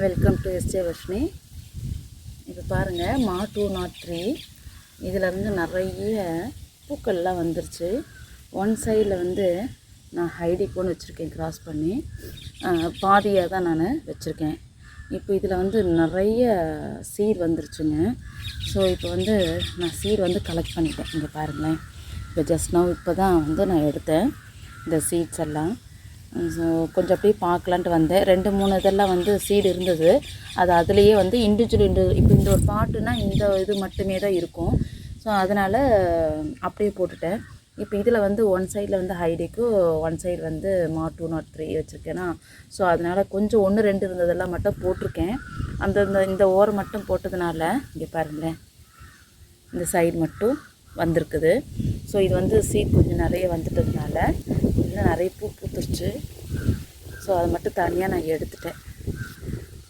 Welcome to SJ வஷ்மி இப்போ பாருங்கள் மா டூ நாட் த்ரீ. இதிலேருந்து நிறைய பூக்கள்லாம் வந்துருச்சு. ஒன் சைடில் வந்து நான் ஹைடி போன்னு வச்சுருக்கேன் கிராஸ் பண்ணி. பாதியாக தான் நான் வச்சுருக்கேன். இப்போ இதில் வந்து நிறைய சீர் வந்துருச்சுங்க. ஸோ இப்போ வந்து நான் சீர் வந்து கலெக்ட் பண்ணிட்டேன். இங்கே பாருங்களேன். இப்போ ஜஸ்ட் நான் இப்போ தான் வந்து நான் எடுத்தேன். இந்த சீட்ஸ் எல்லாம். கொஞ்சம் அப்படியே பார்க்கலான்ட்டு வந்தேன். ரெண்டு மூணு இதெல்லாம் வந்து சீடு இருந்தது. அது அதுலேயே வந்து இண்டிவிஜுவல் இண்டு இப்போ இந்த ஒரு பாட்டுனா இந்த இது மட்டுமே தான் இருக்கும். ஸோ அதனால் அப்படியே போட்டுட்டேன். இப்போ இதில் வந்து ஒன் சைடில் வந்து ஹைடிக்கு ஒன் சைடு வந்து மா டூ நாட் த்ரீ வச்சுருக்கேன்னா ஸோ அதனால் கொஞ்சம் ஒன்று ரெண்டு இருந்ததெல்லாம் மட்டும் போட்டிருக்கேன். அந்த இந்த இந்த ஓரம் மட்டும் போட்டதுனால இங்கே பாருங்களேன் இந்த சைடு மட்டும் வந்திருக்குது. ஸோ இது வந்து சீட் கொஞ்சம் நிறைய வந்துட்டதுனால இதில் நிறைய பூ பூத்துருச்சு. ஸோ அதை மட்டும் தனியாக நான் எடுத்துட்டேன்.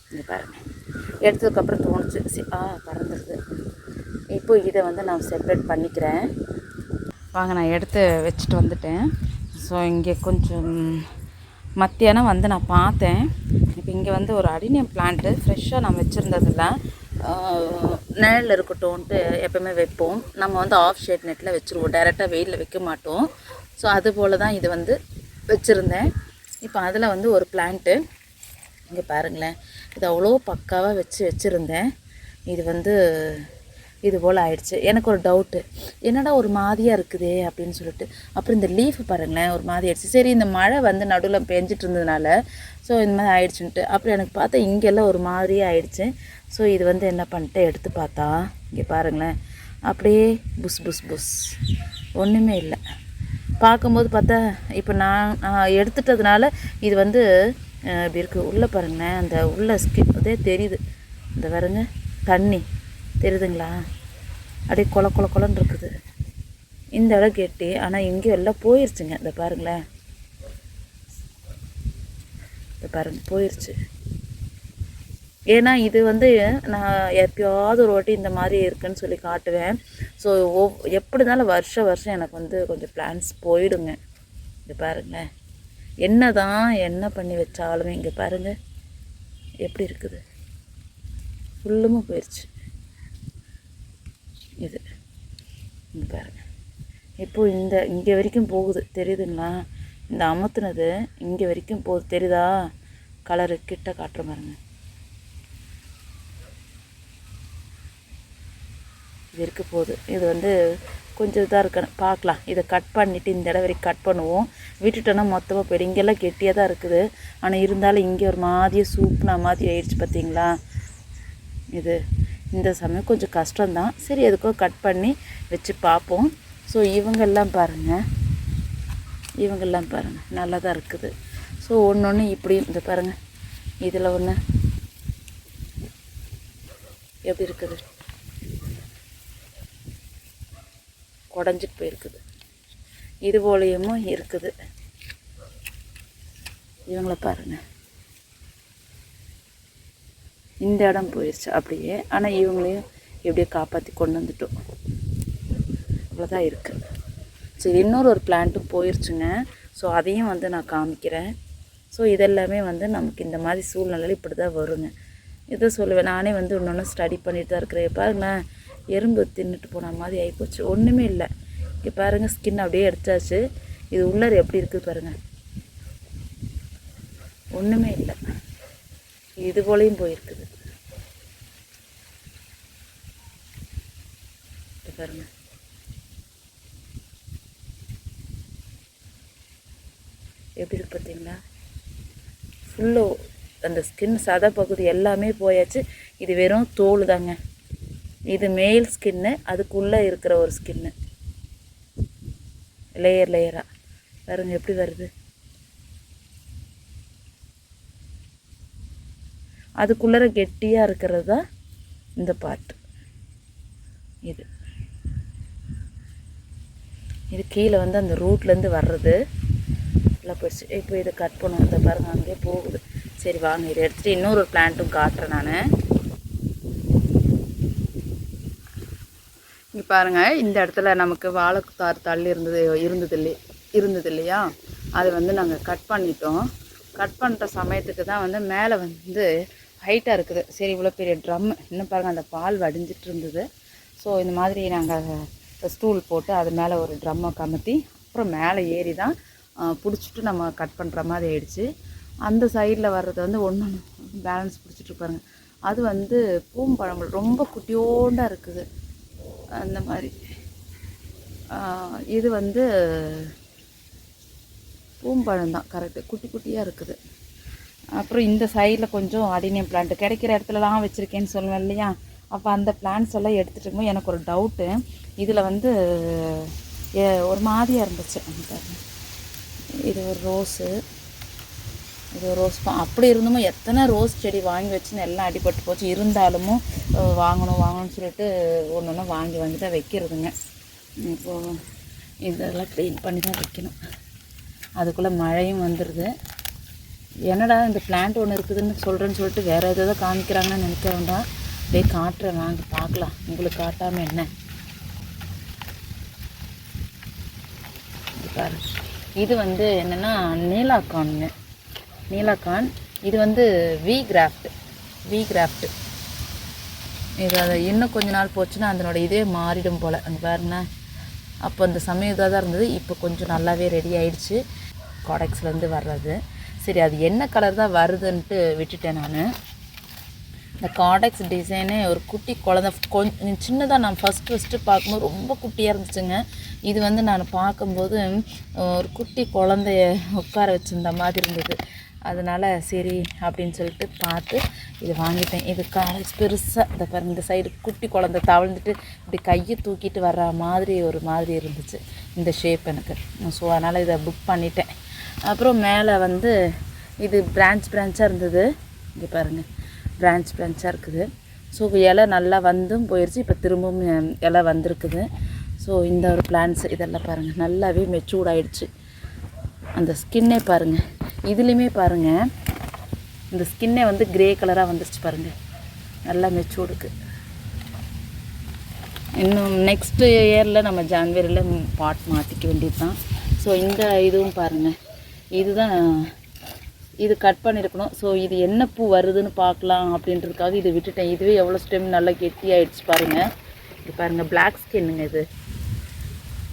இங்கே பாருங்கள் எடுத்ததுக்கப்புறம் தோணுச்சு. சி ஆ பறந்துடுது இப்போ இதை வந்து நான் செப்பரேட் பண்ணிக்கிறேன். வாங்க நான் எடுத்து வச்சுட்டு வந்துட்டேன். ஸோ இங்கே கொஞ்சம் மத்தியானம் வந்து நான் பார்த்தேன். இப்போ இங்கே வந்து ஒரு அடினியம் பிளான்ட்டு ஃப்ரெஷ்ஷாக நான் வச்சுருந்ததில்ல. நிழலில் இருக்கட்டும்ன்ட்டு எப்போயுமே வைப்போம். நம்ம வந்து ஆஃப் ஷேட் நெட்டில் வச்சுருவோம். டைரெக்டாக வெயிலில் வைக்க மாட்டோம். ஸோ அது போல் தான் இது வந்து வச்சுருந்தேன். இப்போ அதில் வந்து ஒரு பிளான்ட்டு இங்கே பாருங்களேன். இது அவ்வளோ பக்காவாக வச்சு வச்சுருந்தேன். இது வந்து இது போல் ஆயிடுச்சு. எனக்கு ஒரு டவுட்டு என்னடா ஒரு மாதிரியாக இருக்குதே அப்படின்னு சொல்லிட்டு. அப்புறம் இந்த லீஃப் பாருங்களேன் ஒரு மாதிரி ஆயிடுச்சு. சரி இந்த மழை வந்து நடுவில் பெஞ்சிட்டு இருந்ததுனால ஸோ இந்த மாதிரி ஆயிடுச்சுன்ட்டு. அப்புறம் எனக்கு பார்த்தா இங்கெல்லாம் ஒரு மாதிரியே ஆயிடுச்சு. ஸோ இது வந்து என்ன பண்ணிட்டு எடுத்து பார்த்தா இங்கே பாருங்களேன். அப்படியே புஸ் புஸ் புஸ். ஒன்றுமே இல்லை. பார்க்கும்போது பார்த்தா இப்போ நான் எடுத்துட்டதுனால இது வந்து இப்படி இருக்குது உள்ளே பாருங்களேன் அந்த உள்ளே ஸ்கிப் அதே தெரியுது. இந்த பாருங்க தண்ணி. தெரியுதுங்களா? அப்படியே கொல கொல கொலன்னு இருக்குது. இந்த இடம் கெட்டி ஆனால் இங்கே எல்லாம் போயிருச்சுங்க. இந்த பாருங்களேன். இந்த பாருங்க போயிருச்சு. ஏன்னா இது வந்து நான் எப்பயாவது ஒரு வாட்டி இந்த மாதிரி இருக்குன்னு சொல்லி காட்டுவேன். ஸோ ஒவ் எப்படி இருந்தாலும் வருஷம் வருஷம் எனக்கு வந்து கொஞ்சம் பிளான்ஸ் போயிடுங்க. இது பாருங்களேன் என்ன தான் என்ன பண்ணி வச்சாலுமே இங்கே பாருங்கள் எப்படி இருக்குது? ஃபுல்லுமே போயிடுச்சு இது. இங்கே பாருங்கள் இப்போது இந்த இங்கே வரைக்கும் போகுது. தெரியுதுங்களா? இந்த அமுத்துனது இங்கே வரைக்கும் போகுது. தெரியுதா? கலரு கிட்ட காட்டுற பாருங்கள் இது இருக்க போகுது. இது வந்து கொஞ்சம் இதாக இருக்கணும். பார்க்கலாம். இதை கட் பண்ணிவிட்டு இந்த இடம் வரைக்கும் கட் பண்ணுவோம். விட்டுட்டோன்னா மொத்தமாக போயிடும். இங்கெல்லாம் கெட்டியாக தான் இருக்குது. ஆனால் இருந்தாலும் இங்கே ஒரு மாதிரியே சூப்புனா மாதிரி ஆயிடுச்சு பார்த்தீங்களா? இது இந்த சமயம் கொஞ்சம் கஷ்டம்தான். சரி எதுக்கோ கட் பண்ணி வச்சு பார்ப்போம். ஸோ இவங்கெல்லாம் பாருங்கள் இவங்கெல்லாம் பாருங்கள் நல்லா தான் இருக்குது. ஸோ ஒன்று ஒன்று இப்படி இந்த பாருங்கள் இதில் ஒன்று எப்படி இருக்குது? உடஞ்சிட்டு போயிருக்குது. இது போலையுமும் இருக்குது. இவங்கள பாருங்கள் இந்த இடம் போயிடுச்சு அப்படியே. ஆனால் இவங்களையும் எப்படியோ காப்பாற்றி கொண்டு வந்துட்டோம். அவ்வளோதான் இருக்குது சரி இன்னொரு ஒரு பிளான்ட்டும் போயிடுச்சுங்க ஸோ அதையும் வந்து நான் காமிக்கிறேன். ஸோ இதெல்லாமே வந்து நமக்கு இந்த மாதிரி சூழ்நிலையில் இப்படி தான் வருங்க. இதை சொல்லுவேன். நானே வந்து இன்னொன்று ஸ்டடி பண்ணிட்டு தான் இருக்கிறேன். பாருங்களேன். எறும்பு தின்னுட்டு போன மாதிரி ஆகிப்போச்சு ஒன்றுமே இல்லை. இங்கே பாருங்கள் ஸ்கின் அப்படியே எடுத்தாச்சு. இது உள்ளார் எப்படி இருக்குது பாருங்கள் ஒன்றுமே இல்லை. இது போலையும் போயிருக்குது. பாருங்கள் பாருங்க. எப்படி இருக்கு பார்த்தீங்களா ஃபுல்லோ அந்த ஸ்கின் சத பகுதி எல்லாமே போயாச்சு. இது வெறும் தோல் தாங்க இது மேல் ஸ்கின்னு அதுக்குள்ளே இருக்கிற ஒரு ஸ்கின்னு லேயர் லேயராக பாருங்க எப்படி வருது? அதுக்குள்ளே கெட்டியாக இருக்கிறது தான் இந்த பார்ட் இது. இது கீழே வந்து அந்த ரூட்லேருந்து வர்றது. நல்லா போயிடுச்சு. இப்போ இதை கட் பண்ணுவோம். இந்த பாருங்க அங்கேயே போகுது. சரி வாங்க இதை எடுத்துகிட்டு இன்னொரு பிளான்ட்டும் காட்டுறேன் நான். இங்கே பாருங்கள் இந்த இடத்துல நமக்கு வாழைத்தார் தள்ளி இருந்தது இருந்தது இல்லை இருந்தது இல்லையா அதை வந்து நாங்கள் கட் பண்ணிட்டோம். கட் பண்ணுற சமயத்துக்கு தான் வந்து மேலே வந்து ஹைட்டாக இருக்குது. சரி இவ்வளோ பெரிய ட்ரம் இன்னும் பாருங்கள் அந்த பால் வடிஞ்சிட்டு இருந்தது. ஸோ இந்த மாதிரி நாங்கள் ஸ்டூல் போட்டு அது மேலே ஒரு ட்ரம்மை கமத்தி அப்புறம் மேலே ஏறி தான் பிடிச்சிட்டு நம்ம கட் பண்ணுற மாதிரி ஆயிடுச்சு. அந்த சைடில் வர்றது வந்து ஒன்று பேலன்ஸ் பிடிச்சிட்டு பாருங்க. அது வந்து பூம்பழம் ரொம்ப குட்டியோண்டாக இருக்குது. அந்த மாதிரி. இது வந்து பூம்பழம் தான் கரெக்டு குட்டி குட்டியாக இருக்குது. அப்புறம் இந்த சைடில் கொஞ்சம் அடினியம் பிளான்ட் கிடைக்கிற இடத்துலலாம் வச்சுருக்கேன்னு சொல்லுவேன் இல்லையா? அப்போ அந்த பிளான்ஸ் எல்லாம் எடுத்துகிட்டு இருக்கும்போது எனக்கு ஒரு டவுட்டு இதில் வந்து ஒரு மாதிரியாக இருந்துச்சு. இது ஒரு ரோஸு இது ரோஸ் பா அப்படி இருந்துமோ எத்தனை ரோஸ் செடி வாங்கி வச்சுன்னு எல்லாம் அடிபட்டு போச்சு. இருந்தாலும் வாங்கணும் வாங்கணும்னு சொல்லிட்டு ஒன்று ஒன்று வாங்கி வாங்கி தான் வைக்கிறதுங்க. இப்போது இதெல்லாம் க்ளீன் பண்ணி தான் வைக்கணும். அதுக்குள்ளே மழையும் வந்துடுது என்னடா இந்த பிளான்ட் ஒன்று இருக்குதுன்னு சொல்கிறேன்னு சொல்லிட்டு வேறு ஏதோ காமிக்கிறாங்கன்னு நினைக்க வேண்டாம். அப்படியே காட்டுறேன் வாங்க பார்க்கலாம். உங்களுக்கு காட்டாமல் என்ன? இது இது வந்து என்னென்னா நீலாக்கான்னு. நீலாக்கான். இது வந்து வி கிராஃப்ட் வி கிராஃப்ட் இது அதை இன்னும் கொஞ்ச நாள் போச்சுன்னா அதனோட இதே மாறிடும் போல். அங்கே பாருங்க. அப்போ அந்த சமயம் இதாக தான் இருந்தது. இப்போ கொஞ்சம் நல்லாவே ரெடி ஆயிடுச்சு. காடெக்ஸ்லேருந்து வர்றது. சரி அது என்ன கலர் தான் வருதுன்ட்டு விட்டுட்டேன் நான். இந்த காடெக்ஸ் டிசைனே ஒரு குட்டி குழந்த. கொஞ்சம் சின்னதாக நான் ஃபஸ்ட்டு ஃபஸ்ட்டு பார்க்கும்போது ரொம்ப குட்டியாக இருந்துச்சுங்க. இது வந்து நான் பார்க்கும்போது ஒரு குட்டி குழந்தைய உட்கார வச்சுருந்த மாதிரி இருந்தது. அதனால் சரி அப்படின்னு சொல்லிட்டு பார்த்து இது வாங்கிட்டேன். இது காலேஜ் பெருசாக இந்த பாருங்க இந்த சைடு குட்டி குழந்த தவழ்ந்துட்டு இப்படி கையை தூக்கிட்டு வர்ற மாதிரி ஒரு மாதிரி இருந்துச்சு இந்த ஷேப் எனக்கு. ஸோ அதனால் இதை புக் பண்ணிட்டேன். அப்புறம் மேலே வந்து இது பிரான்ச் பிரான்ச்சாக இருந்தது. இங்கே பாருங்கள் பிரான்ச் பிரான்ச்சாக இருக்குது. ஸோ இலை நல்லா வந்தும் போயிடுச்சு இப்போ திரும்பவும் இலை வந்திருக்குது. ஸோ இந்த ஒரு பிளான்ஸ் இதெல்லாம் பாருங்கள் நல்லாவே மெச்சூர்ட் ஆகிடுச்சு அந்த ஸ்கின்னே பாருங்கள் இதுலேயுமே பாருங்கள் இந்த ஸ்கின்னே வந்து கிரே கலராக வந்துருச்சு பாருங்கள் நல்லா மெச்சூர்டுக்கு இன்னும் நெக்ஸ்ட் இயரில் நம்ம ஜான்வரியில் பாட் மாற்றிக்க வேண்டியது தான் ஸோ இந்த இதுவும் பாருங்கள் இதுதான் இது கட் பண்ணியிருக்கணும் ஸோ இது என்ன பூ வருதுன்னு பார்க்கலாம் அப்படின்றதுக்காக இதை விட்டுட்டேன். இதுவே எவ்வளோ ஸ்டெம் நல்லா கெட்டியாகிடுச்சு பாருங்கள் இது பாருங்கள் பிளாக் ஸ்கின்னுங்க இது.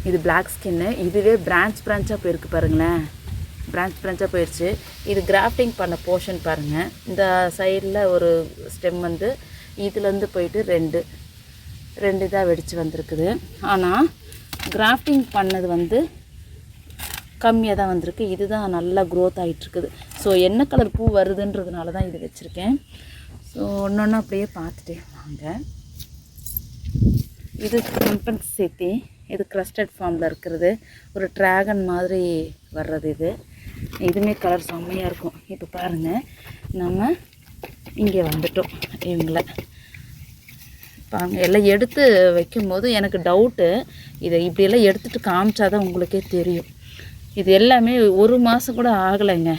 இது பிளாக் ஸ்கின்னு இதுவே பிரான்ச் பிரான்ச்சாக போயிருக்கு பாருங்களேன். பிரான்ச் பிரான்ச்சாக போயிடுச்சு இது கிராஃப்டிங் பண்ண போர்ஷன் பாருங்கள் இந்த சைடில் ஒரு ஸ்டெம் வந்து இதுலேருந்து போயிட்டு ரெண்டு. ரெண்டு இதாக வெடித்து வந்திருக்குது. ஆனால் கிராஃப்டிங் பண்ணது வந்து கம்மியாக தான் வந்திருக்கு. இதுதான் நல்லா க்ரோத் ஆகிட்டுருக்குது ஸோ என்ன கலர் பூ வருதுன்றதுனால தான் இது வச்சுருக்கேன். ஸோ ஒன்று ஒன்று அப்படியே பார்த்துட்டே வாங்க. இது கம்பன்சேத்தி இது க்ரஸ்டட் ஃபார்மில் இருக்கிறது. ஒரு ட்ராகன் மாதிரி வர்றது இது. இதுவுமே கலர் செம்மையாக இருக்கும். இப்போ பாருங்கள் நம்ம இங்கே வந்துட்டோம் இவங்களை பாருங்க எல்லாம் எடுத்து வைக்கும்போது எனக்கு டவுட்டு இதை இப்படியெல்லாம் எடுத்துகிட்டு காமிச்சாதான் உங்களுக்கே தெரியும். இது எல்லாமே ஒரு மாதம் கூட ஆகலைங்க.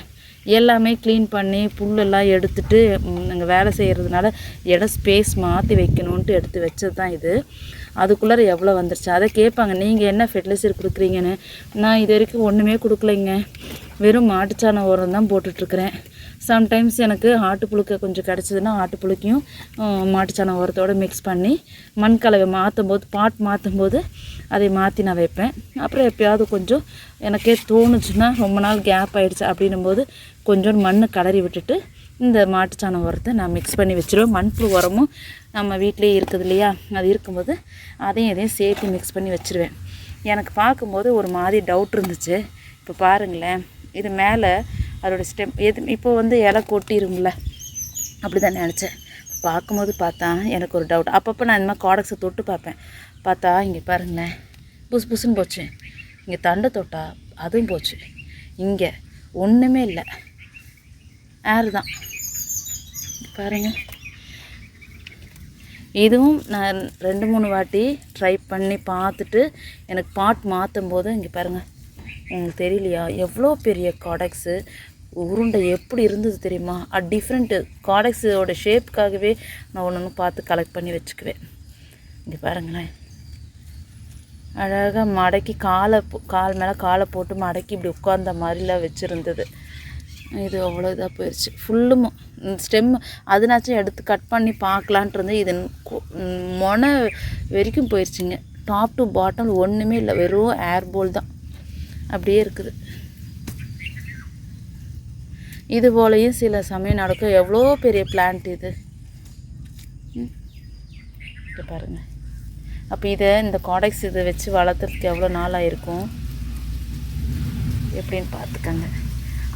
எல்லாமே க்ளீன் பண்ணி புல்லெல்லாம் எடுத்துட்டு நாங்கள் வேலை செய்கிறதுனால இடம் ஸ்பேஸ் மாற்றி வைக்கணுன்ட்டு எடுத்து வச்சது தான் இது. அதுக்குள்ளே எவ்வளோ வந்துருச்சு? அதை கேட்பாங்க நீங்கள் என்ன ஃபெர்டிலைசர் கொடுக்குறீங்கன்னு? நான் இது வரைக்கும் ஒன்றுமே கொடுக்கலைங்க. வெறும் மாட்டுச்சாண உரம் தான் போட்டுட்ருக்குறேன். சம்டைம்ஸ் எனக்கு ஆட்டுப்புழுக்க கொஞ்சம் கிடச்சிதுன்னா ஆட்டு புழுக்கையும் மாட்டுச்சாண உரத்தோடு மிக்ஸ் பண்ணி மண் கலவை மாற்றும் போது பாட் மாற்றும் போது அதை மாற்றி நான் வைப்பேன். அப்புறம் எப்பயாவது கொஞ்சம் எனக்கே தோணுச்சுன்னா ரொம்ப நாள் கேப் ஆகிடுச்சு அப்படின்னும் போது கொஞ்சம் மண் கலரி விட்டுட்டு இந்த மாட்டுச்சாணம் உரத்தை நான் மிக்ஸ் பண்ணி வச்சுருவேன். மண்புழு உரமும் நம்ம வீட்டிலேயே இருக்குது இல்லையா? அது இருக்கும்போது அதையும் இதையும் சேர்த்து மிக்ஸ் பண்ணி வச்சுருவேன். எனக்கு பார்க்கும்போது ஒரு மாதிரி டவுட் இருந்துச்சு. இப்போ பாருங்களேன். இது மேலே அதோட ஸ்டெம் எது இப்போ வந்து இலை கொட்டிரும்ல. அப்படி தான் நினச்சேன். பார்க்கும்போது பார்த்தா எனக்கு ஒரு டவுட் அப்பப்போ நான் இந்த மாதிரி காடக்ஸை தொட்டு பார்ப்பேன். பார்த்தா இங்கே பாருங்களேன். புஸ் புஸ்ன்னு போச்சு. இங்கே தண்டை தொட்டா அதுவும் போச்சு. இங்கே ஒன்றுமே இல்லை. ஏர் தான். பாருங்க. இதுவும் நான் ரெண்டு மூணு வாட்டி ட்ரை பண்ணி பார்த்துட்டு எனக்கு பாட் மாற்றும் போது இங்கே பாருங்கள் உங்களுக்கு தெரியலையா? எவ்வளோ பெரிய காடக்ஸு உருண்டை எப்படி இருந்தது தெரியுமா? அது டிஃப்ரெண்ட்டு காடக்ஸோட ஷேப்புக்காகவே நான் ஒன்று ஒன்று பார்த்து கலெக்ட் பண்ணி வச்சுக்குவேன். இங்கே பாருங்களேன். அழகாக மடக்கி காலை கால் மேலே காலை போட்டு மடக்கி இப்படி உட்கார்ந்த மாதிரிலாம் வச்சுருந்தது. இது அவ்வளோ இதாக போயிடுச்சு ஃபுல்லும் ஸ்டெம் அதனாச்சும் எடுத்து கட் பண்ணி பார்க்கலான்ட்டு இருந்தேன். இது கு- மொனை வரைக்கும் போயிடுச்சுங்க டாப் டு பாட்டம் ஒன்றுமே இல்லை. வெறும் ஏர் போல் தான். அப்படியே இருக்குது. இது போலையும் சில சமயம் நடக்கும். எவ்வளோ பெரிய பிளான்ட் இது? பாருங்கள் பாருங்க. அப்போ இதை இந்த காடெக்ஸ் இதை வச்சு வளர்த்துறதுக்கு எவ்வளோ நாள் ஆயிருக்கும்? எப்படின்னு பார்த்துக்கங்க.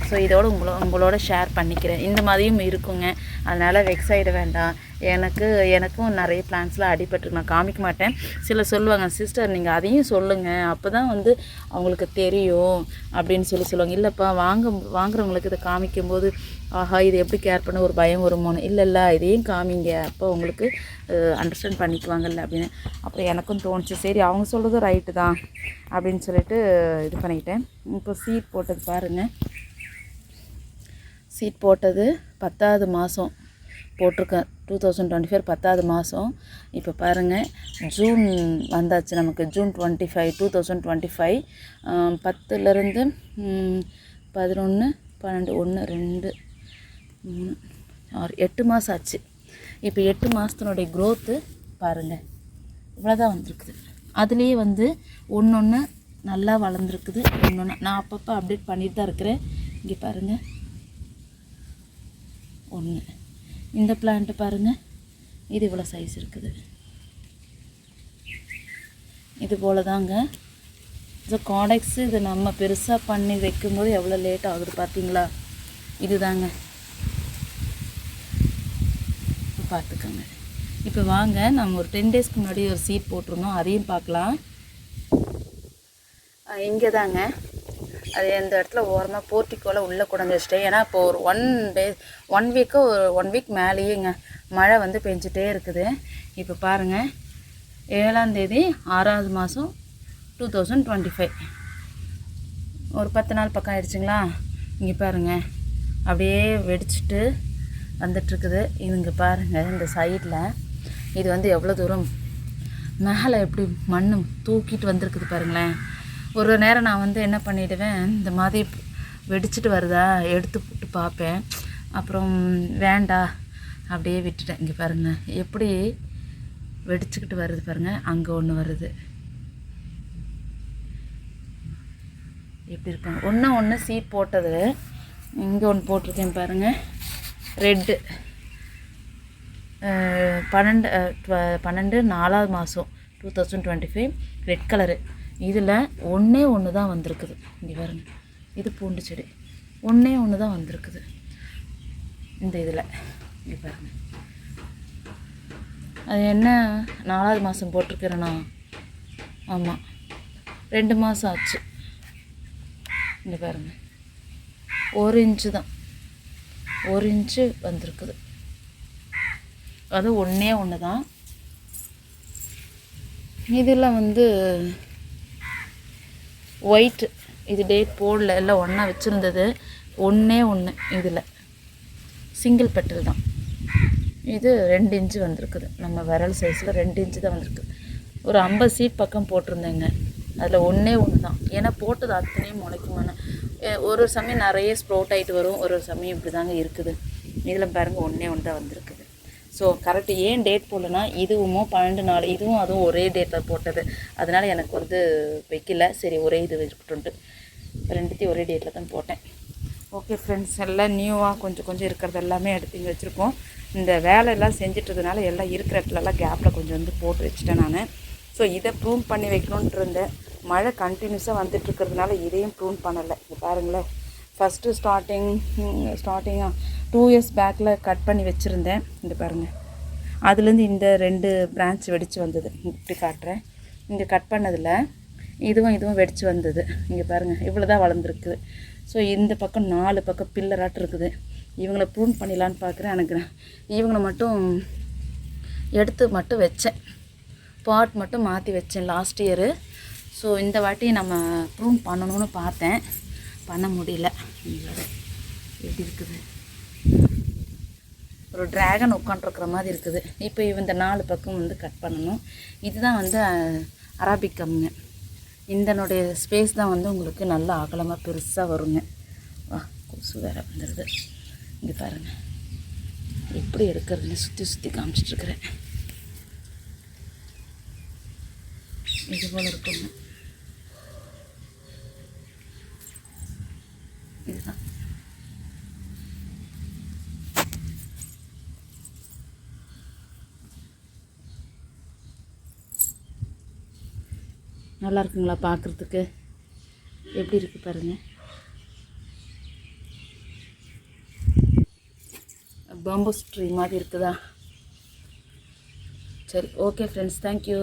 ஸோ இதோடு உங்களோ உங்களோட ஷேர் பண்ணிக்கிறேன். இந்த மாதிரியும் இருக்குங்க. அதனால் வெக்ஸ் ஆகிட வேண்டாம். எனக்கு எனக்கும் நிறைய பிளான்ஸ்லாம் அடிபட்டு நான் காமிக்க மாட்டேன். சில சொல்லுவாங்க சிஸ்டர் நீங்கள் அதையும் சொல்லுங்கள் அப்போ தான் வந்து அவங்களுக்கு தெரியும். அப்படின்னு சொல்லி சொல்லுவாங்க. இல்லைப்பா வாங்க வாங்குறவங்களுக்கு இதை காமிக்கும்போது ஆஹா இது எப்படி கேர் பண்ண? ஒரு பயம் வருமோன்னு. இல்லை இல்லை இதையும் காமிங்க. அப்போ உங்களுக்கு அண்டர்ஸ்டாண்ட் பண்ணிக்குவாங்கல்ல அப்படின்னு. அப்புறம் எனக்கும் தோணுச்சு. சரி அவங்க சொல்கிறது ரைட்டு தான். அப்படின்னு சொல்லிட்டு இது பண்ணிக்கிட்டேன் இப்போ சீட் போட்டது பாருங்கள் சீட் போட்டது பத்தாவது மாதம் போட்டிருக்கேன். டூ தௌசண்ட் டுவெண்ட்டி ஃபோர் பத்தாவது மாதம் இப்போ பாருங்கள் ஜூன் வந்தாச்சு நமக்கு. June twenty five two thousand twenty five பத்துலேருந்து பதினொன்று பன்னெண்டு ஒன்று ரெண்டு மூணு ஆறு எட்டு மாதம் ஆச்சு. இப்போ எட்டு மாதத்தினுடைய க்ரோத்து பாருங்கள் இவ்வளோதான் வந்திருக்குது. அதுலேயே வந்து ஒன்று ஒன்று நல்லா வளர்ந்துருக்குது ஒன்று ஒன்று நான் அப்பப்போ அப்டேட் பண்ணிட்டு தான் இருக்கிறேன். இங்கே பாருங்கள் ஒன்று இந்த பிளான்ட்டு பாருங்கள் இது இவ்வளோ சைஸ் இருக்குது. இது போல் தாங்க இந்த காடெக்ஸு இது நம்ம பெருசாக பண்ணி வைக்கும்போது எவ்வளோ லேட் ஆகுது பார்த்தீங்களா இதுதாங்க. பார்த்துக்கோங்க இப்போ வாங்க நம்ம ஒரு டென் டேஸ்க்கு முன்னாடி ஒரு சீட் போட்டிருந்தோம். அதையும் பார்க்கலாம். இங்கே தாங்க அது எந்த இடத்துல ஓரமாக போர்ட்டிக்கோவில் உள்ளே கொண்டு வச்சிட்டேன் ஏன்னா இப்போ ஒரு ஒன் டே ஒன் வீக்கு ஒரு ஒன் வீக் மேலேயேங்க மழை வந்து பெஞ்சிட்டே இருக்குது. இப்போ பாருங்கள் ஏழாந்தேதி ஆறாவது மாதம் டூ தௌசண்ட் டுவெண்ட்டி ஃபைவ் ஒரு பத்து நாள் பக்கம் ஆயிடுச்சுங்களா? இங்கே பாருங்கள் அப்படியே வெடிச்சிட்டு வந்துட்டுருக்குது. இதுங்க பாருங்கள் இந்த சைடில் இது வந்து எவ்வளோ தூரம்? மேலே எப்படி மண் தூக்கிட்டு வந்திருக்குது பாருங்களேன். ஒரு நேரம் நான் வந்து என்ன பண்ணிடுவேன் இந்த மாதிரி வெடிச்சிட்டு வருதா எடுத்து போட்டு பார்ப்பேன். அப்புறம் வேண்டா அப்படியே விட்டுட்டேன். இங்கே பாருங்கள் எப்படி வெடிச்சுக்கிட்டு வருது பாருங்கள் அங்கே ஒன்று வருது. எப்படி இருக்கும் ஒன்று ஒன்று சீட் போட்டது. இங்கே ஒன்று போட்டிருக்கேன் பாருங்கள் ரெட்டு பன்னெண்டு பன்னெண்டு நாலாவது மாதம் two thousand twenty five red colour இதில் ஒன்றே ஒன்று தான் வந்திருக்குது. இங்கே பாருங்க. இது பூண்டு செடி. ஒன்றே ஒன்று தான் வந்திருக்குது. இந்த இதில். இங்கே பாருங்க. அது என்ன? நாலாவது மாதம் போட்டிருக்கிறேன்னா ஆமாம் ரெண்டு மாதம் ஆச்சு. இங்கே பாருங்க. ஒரு இன்ச்சு தான். ஒரு இன்ச்சு வந்திருக்குது. அது ஒன்றே ஒன்று தான் இதில் வந்து ஒயிட் இது டேட் போடல எல்லாம் ஒன்றா வச்சுருந்தது. ஒன்றே ஒன்று இதில். சிங்கிள் பெட்டல் தான். இது ரெண்டு இன்ச்சு வந்திருக்குது. நம்ம விரல் சைஸில் ரெண்டு இன்ச்சு தான் வந்திருக்குது ஒரு ஐம்பது சீட் பக்கம் போட்டிருந்தேங்க. அதில் ஒன்றே ஒன்று தான். ஏன்னா போட்டது அத்தனையும் முளைக்குமான ஒரு ஒரு சமயம் நிறைய ஸ்ப்ரோட் ஆகிட்டு வரும். ஒரு ஒரு சமயம் இப்படி தாங்க இருக்குது. இதில் பாருங்கள் ஒன்றே ஒன்று தான் வந்திருக்கு. ஸோ கரெக்ட் ஏன் டேட் போடலன்னா இதுவும் பன்னெண்டு நாள் இதுவும் அதுவும் ஒரே டேட்டில் போட்டது. அதனால் எனக்கு வந்து வைக்கல. சரி ஒரே இது வச்சுக்கிட்டு ரெண்டுத்தையும் ஒரே டேட்டில் தான் போட்டேன். ஓகே ஃப்ரெண்ட்ஸ் எல்லாம் நியூவாக கொஞ்சம் கொஞ்சம் இருக்கிறது எல்லாமே எடுத்து இங்கே வச்சுருக்கோம். இந்த வேலையெல்லாம் செஞ்சிட்டதுனால எல்லாம் இருக்கிற இடத்துலலாம் கேப்பில் கொஞ்சம் வந்து போட்டு வச்சுட்டேன் நான். ஸோ இதை ப்ரூன் பண்ணி வைக்கணுன்ட்டு இருந்தேன். மழை கண்டினியூஸாக வந்துட்டு இருக்கிறதுனால இதையும் ப்ரூன் பண்ணலை. இங்கே பாருங்களேன். ஃபஸ்ட்டு ஸ்டார்டிங் ஸ்டார்டிங்காக டூ இயர்ஸ் பேக்கில் கட் பண்ணி வச்சுருந்தேன். இந்த பாருங்கள் அதுலேருந்து இந்த ரெண்டு பிரான்ச் வெடித்து வந்தது. இப்படி காட்டுறேன். இங்கே கட் பண்ணதில் இதுவும் இதுவும் வெடித்து வந்தது. இங்கே பாருங்கள் இவ்வளோ தான் வளர்ந்துருக்குது ஸோ இந்த பக்கம் நாலு பக்கம் பில்லராட்டு இருக்குது. இவங்கள ப்ரூன் பண்ணிடலான்னு பார்க்குறேன் எனக்கு இவங்களை மட்டும் எடுத்து மட்டும் வச்சேன். பாட் மட்டும் மாற்றி வச்சேன் லாஸ்ட் இயரு ஸோ இந்த வாட்டி நம்ம ப்ரூன் பண்ணணும்னு பார்த்தேன். பண்ண முடியல. எப்படி இருக்குது? ஒரு ட்ராகன் உட்காண்ட்ருக்கிற மாதிரி இருக்குது. இப்போ இந்த நாலு பக்கம் வந்து கட் பண்ணணும். இதுதான் வந்து அராபிக் கம்முங்க இந்தனுடைய ஸ்பேஸ் தான் வந்து உங்களுக்கு நல்லா அகலமாக பெருசாக வருங்க. வா கொசு வேறு வந்துடுது இங்கே பாருங்கள் எப்படி எடுக்கிறதுன்னு சுற்றி சுற்றி காமிச்சிட்ருக்குறேன் இது போல் இருக்குங்க இதுதான் நல்லா இருக்குங்களா பார்க்குறதுக்கு? எப்படி இருக்குது பாருங்கள் பாம்பு ட்ரீ மாதிரி இருக்குதா? சரி ஓகே ஃப்ரெண்ட்ஸ் தேங்க்யூ